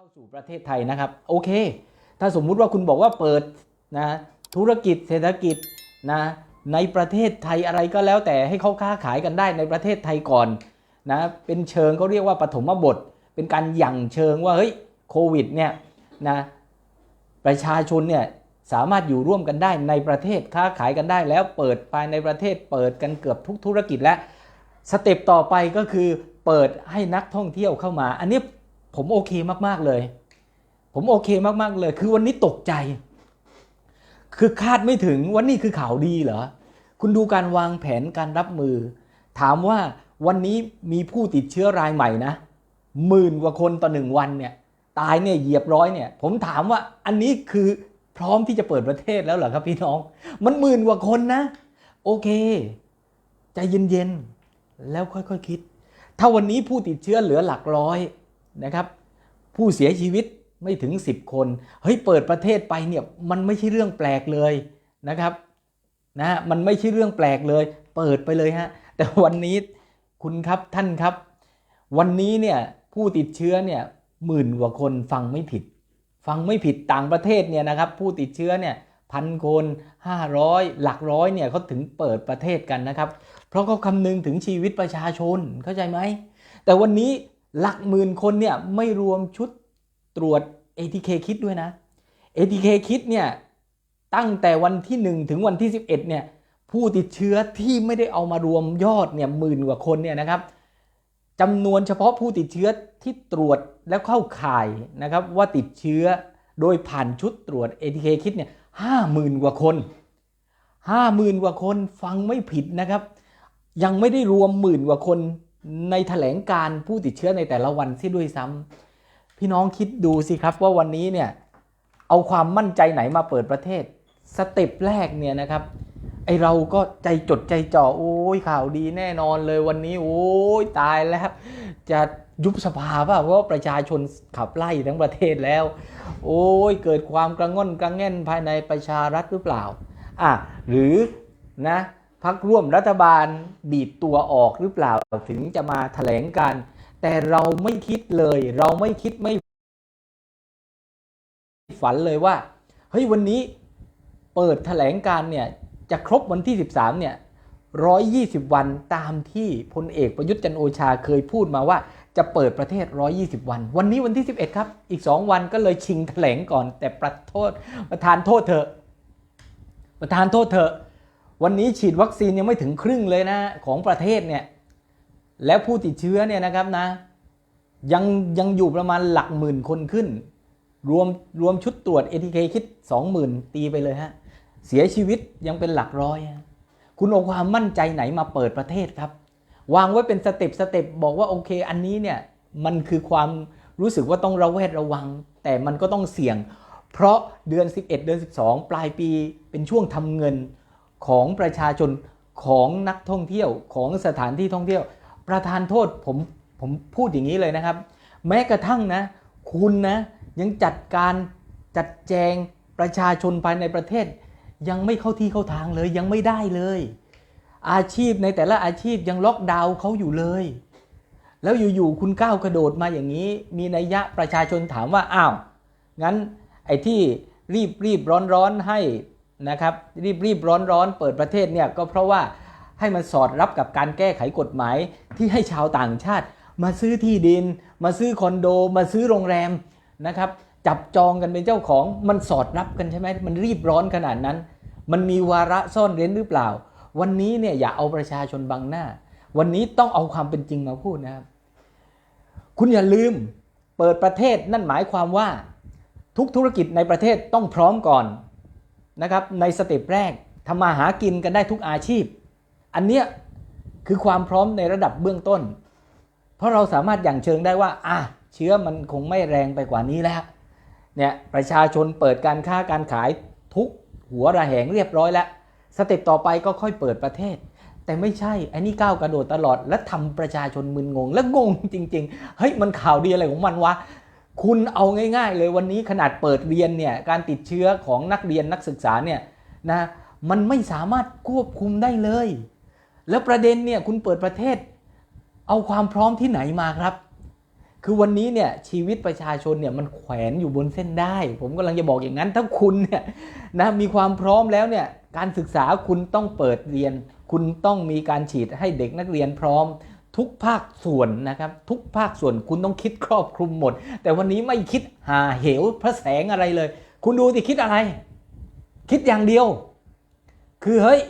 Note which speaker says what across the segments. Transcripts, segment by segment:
Speaker 1: เข้าสู่ประเทศไทยนะครับโอเค ถ้าสมมุติว่าคุณบอกว่าเปิดนะธุรกิจเศรษฐกิจนะในประเทศไทยอะไรก็แล้วแต่ให้เขาค้าขายกันได้ในประเทศไทยก่อนนะเป็นเชิงเขาเรียกว่าปฐมบท เป็นการหยั่งเชิงว่าเฮ้ยโควิดเนี่ยนะประชาชนเนี่ยสามารถอยู่ร่วมกันได้ในประเทศค้าขายกันได้แล้วเปิดภายในประเทศเปิดกันเกือบทุกธุรกิจแล้วสเต็ปต่อไปก็คือเปิดให้นักท่องเที่ยวเข้ามา อันนี้ ผมโอเคมากๆเลย ผมโอเคมากๆเลย คือวันนี้ตกใจ คือคาดไม่ถึงว่านี่คือข่าวดีเหรอ คุณดูการวางแผนการรับมือ ถามว่าวันนี้มีผู้ติดเชื้อรายใหม่นะหมื่นกว่าคนต่อหนึ่งวันเนี่ยตายเนี่ยเหยียบร้อยเนี่ย ผมถามว่าอันนี้คือพร้อมที่จะเปิดประเทศแล้วเหรอครับพี่น้อง มันหมื่นกว่าคนนะ โอเคใจเย็นๆแล้วค่อยๆคคิด ถ้าวันนี้ผู้ติดเชื้อเหลือหลักร้อย นะครับ ผู้เสียชีวิตไม่ถึง 10 คนเฮ้ยเปิดประเทศไปเนี่ยมันไม่ใช่เรื่องแปลกเลยนะครับนะฮะมันไม่ใช่เรื่องแปลกเลย เปิดไปเลยฮะแต่วันนี้คุณครับท่านครับ วันนี้เนี่ยผู้ติดเชื้อเนี่ยหมื่นกว่าคนฟังไม่ผิด ฟังไม่ผิดต่างประเทศเนี่ยนะครับผู้ติดเชื้อเนี่ยพันคน500 หลักร้อยเนี่ยเขาถึงเปิดประเทศกันนะครับ เพราะเขาคำนึงถึงชีวิตประชาชนเข้าใจไหมแต่วันนี้ หลักหมื่นคนเนี่ยไม่รวมชุดตรวจ ATK คิดด้วยนะ ATK คิดเนี่ยตั้งแต่วันที่ 1 ถึงวันที่ 11เนี่ยผู้ติดเชื้อที่ไม่ได้เอามารวมยอดเนี่ยหมื่นกว่าคนเนี่ยนะครับจำนวนเฉพาะผู้ติดเชื้อที่ตรวจแล้วเข้าข่ายนะครับว่าติดเชื้อโดยผ่านชุดตรวจ ATK คิดเนี่ยห้าหมื่นกว่าคนห้าหมื่นกว่าคนฟังไม่ผิดนะครับ ยังไม่ได้รวมหมื่นกว่าคน ในแถลงการผู้ติดเชื้อในแต่ละวันที่ด้วยซ้ำพี่น้องคิดดูสิครับว่าวันนี้เนี่ยเอาความมั่นใจไหนมาเปิดประเทศสเต็ปแรกเนี่ยนะครับไอเราก็ใจจดใจจ่อโอ้ยข่าวดีแน่นอนเลยวันนี้ โอ้ยตายแล้ว จะยุบสภาป่ะเพราะประชาชนขับไล่ทั้งประเทศแล้ว โอ้ยเกิดความกระง่อนกระแง่นภายในประชารัฐหรือเปล่าอะหรือนะ พักร่วมรัฐบาลดีดตัวออกหรือเปล่าถึงจะมาแถลงการ แต่เราไม่คิดเลย เราไม่คิดไม่ฝันเลยว่า เฮ้ยวันนี้เปิดแถลงการเนี่ยจะครบวันที่ 13 เนี่ย 120 วันตามที่พลเอกประยุทธ์จันโอชาเคยพูดมาว่าจะเปิดประเทศ 120 วัน วันนี้วันที่ 11 ครับ อีก 2 วันก็เลยชิงแถลงก่อน แต่ประโทษประธานโทษเถอะประธานโทษเถอะ วันนี้ฉีดวัคซีนยังไม่ถึงครึ่งเลยนะของประเทศเนี่ยแล้วผู้ติดเชื้อเนี่ยนะครับนะยังยังอยู่ประมาณหลักหมื่นคนขึ้น รวมรวมชุดตรวจ ATK คิด 20,000 ตีไปเลยฮะ เสียชีวิตยังเป็นหลักร้อย คุณเอาความมั่นใจไหนมาเปิดประเทศครับ วางไว้เป็นสเต็ปสเต็ปบอกว่าโอเค อันนี้เนี่ยมันคือความรู้สึกว่าต้องระแวดระวัง แต่มันก็ต้องเสี่ยง เพราะเดือน 11 เดือน 12 ปลายปีเป็นช่วงทำเงิน ของประชาชนของนักท่องเที่ยวของสถานที่ท่องเที่ยว ประธานโทษผมผมพูดอย่างนี้เลยนะครับ แม้กระทั่งนะ คุณนะยังจัดการจัดแจงประชาชนภายในประเทศ ยังไม่เข้าที่เข้าทางเลยยังไม่ได้เลย อาชีพในแต่ละอาชีพยังล็อกดาวน์เขาอยู่เลย แล้วอยู่ๆคุณก้าวกระโดดมาอย่างนี้ มีนัยยะประชาชนถามว่าอ้าวงั้นไอ้ที่รีบรีบร้อนร้อนให้ นะครับรีบรีบร้อนร้อนเปิดประเทศเนี่ยก็เพราะว่าให้มันสอดรับกับการแก้ไขกฎหมายที่ให้ชาวต่างชาติ มาซื้อที่ดิน มาซื้อคอนโด มาซื้อโรงแรมนะครับจับจองกันเป็นเจ้าของมันสอดรับกันใช่ไหมมันรีบร้อนขนาดนั้น มันมีวาระซ่อนเร้นหรือเปล่า วันนี้เนี่ยอย่าเอาประชาชนบังหน้า วันนี้ต้องเอาความเป็นจริงมาพูดนะครับ คุณอย่าลืมเปิดประเทศนั่นหมายความว่า ทุกธุรกิจในประเทศต้องพร้อมก่อน นะครับในสเต็ปแรกทำมาหากินกันได้ทุกอาชีพ อันเนี้ยคือความพร้อมในระดับเบื้องต้น เพราะเราสามารถอย่างเชิงได้ว่าอะเชื้อมันคงไม่แรงไปกว่านี้แล้วเนี่ยประชาชนเปิดการค้าการขายทุกหัวระแหงเรียบร้อยแล้วสเต็ปต่อไปก็ค่อยเปิดประเทศ แต่ไม่ใช่ไอ้นี่ก้าวกระโดดตลอดและทำประชาชนมึนงง และงงจริง ๆ เฮ้ยมันข่าวดีอะไรของมันวะ คุณเอาง่ายๆ เลยวันนี้ขนาดเปิดเรียนเนี่ยการติดเชื้อของนักเรียนนักศึกษาเนี่ยนะมันไม่สามารถควบคุมได้เลย แล้วประเด็นเนี่ยคุณเปิดประเทศ เอาความพร้อมที่ไหนมาครับ คือวันนี้เนี่ยชีวิตประชาชนเนี่ยมันแขวนอยู่บนเส้นได้ ผมกำลังจะบอกอย่างนั้น ถ้าคุณเนี่ยนะมีความพร้อมแล้วเนี่ยการศึกษาคุณต้องเปิดเรียน คุณต้องมีการฉีดให้เด็กนักเรียนพร้อม ทุกภาคส่วนนะครับ ทุกภาคส่วนคุณต้องคิดครอบคลุมหมด แต่วันนี้ไม่คิดหาเหวพระแสงอะไรเลย คุณดูสิคิดอะไร คิดอย่างเดียว คือเฮ้ย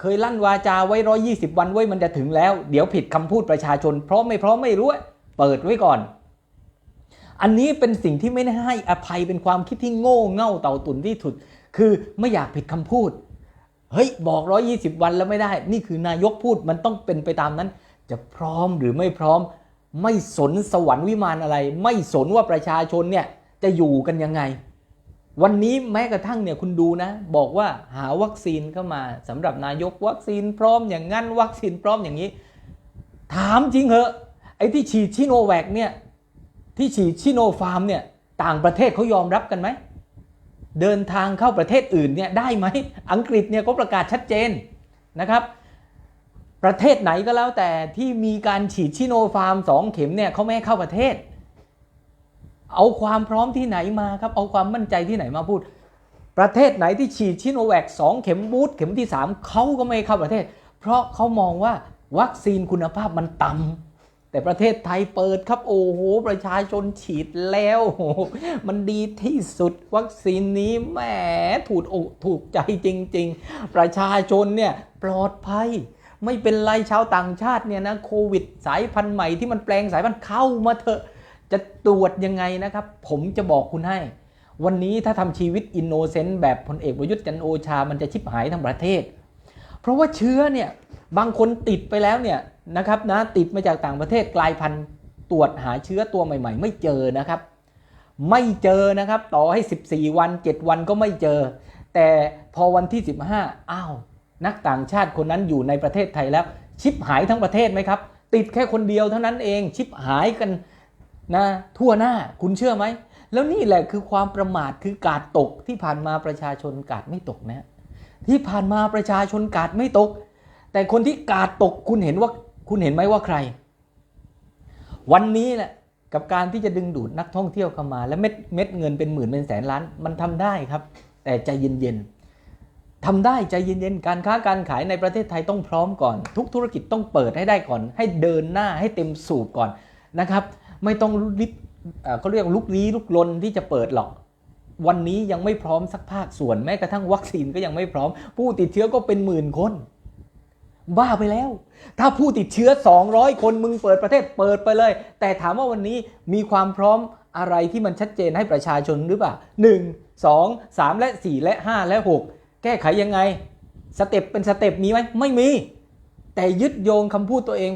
Speaker 1: เคยลั่นวาจาไว้ร้อยี่สิบวันไว้มันจะถึงแล้ว เดี๋ยวผิดคำพูดประชาชน เพร้อมไม่เพร้อมไม่รู้เปิดไว้ก่อน อันนี้เป็นสิ่งที่ไม่ได้ให้อภัยเป็นความคิดที่โง่เง่าเต่าตุนที่ถุด คือไม่อยากผิดคำพูดเฮ้ยบอกร้อยี่สิบวันแล้วไม่ได้ นี่คือนายกพูดมันต้องเป็นไปตามนั้น จะพร้อมหรือไม่พร้อม ไม่สนสวรรค์วิมานอะไร ไม่สนว่าประชาชนเนี่ยจะอยู่กันยังไง วันนี้แม้กระทั่งเนี่ยคุณดูนะ บอกว่าหาวัคซีนเข้ามาสำหรับนายกวัคซีนพร้อมอย่างงั้นวัคซีนพร้อมอย่างนี้ ถามจริงเหอะไอ้ที่ฉีดชิโนแวคเนี่ยที่ฉีดชิโนฟาร์มเนี่ยต่างประเทศเขายอมรับกันไหมเดินทางเข้าประเทศอื่นเนี่ยได้ไหมอังกฤษเนี่ยก็ประกาศชัดเจนนะครับ ประเทศไหนก็แล้วแต่ที่มีการฉีดชิโนฟาร์มสองเข็มเนี่ยเขาไม่ให้เข้าประเทศ เอาความพร้อมที่ไหนมาครับ เอาความมั่นใจที่ไหนมาพูด ประเทศไหนที่ฉีดชิโนแวคสองเข็มบูสต์เข็มที่ 3เขาก็ไม่เข้าประเทศ เพราะเขามองว่าวัคซีนคุณภาพมันต่ำแต่ประเทศไทยเปิดครับโอ้โห ประชาชนฉีดแล้ว มันดีที่สุดวัคซีนนี้แหมถูกอกถูกใจจริง ๆ ประชาชนเนี่ยปลอดภัย ไม่เป็นไรชาวต่างชาติเนี่ยนะโควิดสายพันธุ์ใหม่ที่มันแปลงสายพันธุ์เข้ามาเถอะจะตรวจยังไงนะครับ ผมจะบอกคุณให้ วันนี้ถ้าทำชีวิตอินโนเซนต์แบบพลเอกประยุทธ์จันโอชา มันจะชิบหายทั้งประเทศ เพราะว่าเชื้อเนี่ยบางคนติดไปแล้วเนี่ยนะครับนะติดมาจากต่างประเทศกลายพันธุ์ตรวจหาเชื้อตัวใหม่ ๆ ไม่เจอนะครับ ไม่เจอนะครับต่อให้ 14 วัน 7 วันก็ไม่เจอ แต่พอวันที่ 15อ้าว นักต่างชาติคนนั้นอยู่ในประเทศไทยแล้ว ชิบหายทั้งประเทศไหมครับ ติดแค่คนเดียวเท่านั้นเองชิบหายกันนะทั่วหน้าคุณเชื่อไหม แล้วนี่แหละคือความประมาทคือกาดตกที่ผ่านมาประชาชนกาดไม่ตกนะที่ผ่านมาประชาชนกาดไม่ตก แต่คนที่กาดตกคุณเห็นว่าคุณเห็นไหมว่าใคร วันนี้แหละกับการที่จะดึงดูดนักท่องเที่ยวเข้ามา และเม็ดเม็ดเงินเป็นหมื่นเป็นแสนล้านมันทำได้ครับ แต่ใจเย็นๆ ทำได้ใจเย็นๆ การค้าการขายในประเทศไทยต้องพร้อมก่อน ทุกธุรกิจต้องเปิดให้ได้ก่อน ให้เดินหน้าให้เต็มสูบก่อนนะครับ ไม่ต้องรีบเอ่อเขาเรียกลุกลี้ลุกลนที่จะเปิดหรอก วันนี้ยังไม่พร้อมสักภาคส่วนแม้กระทั่งวัคซีนก็ยังไม่พร้อม ผู้ติดเชื้อก็เป็นหมื่นคน บ้าไปแล้ว ถ้าผู้ติดเชื้อ 200 คนมึงเปิดประเทศเปิดไปเลย แต่ถามว่าวันนี้มีความพร้อมอะไรที่มันชัดเจนให้ประชาชนหรือเปล่า 1 2 3 และ 4 และ 5 และ 6 แก้ไขยังไง สเต็ปเป็นสเต็ปมีไหมไม่มี แต่ยึดโยงคำพูดตัวเอง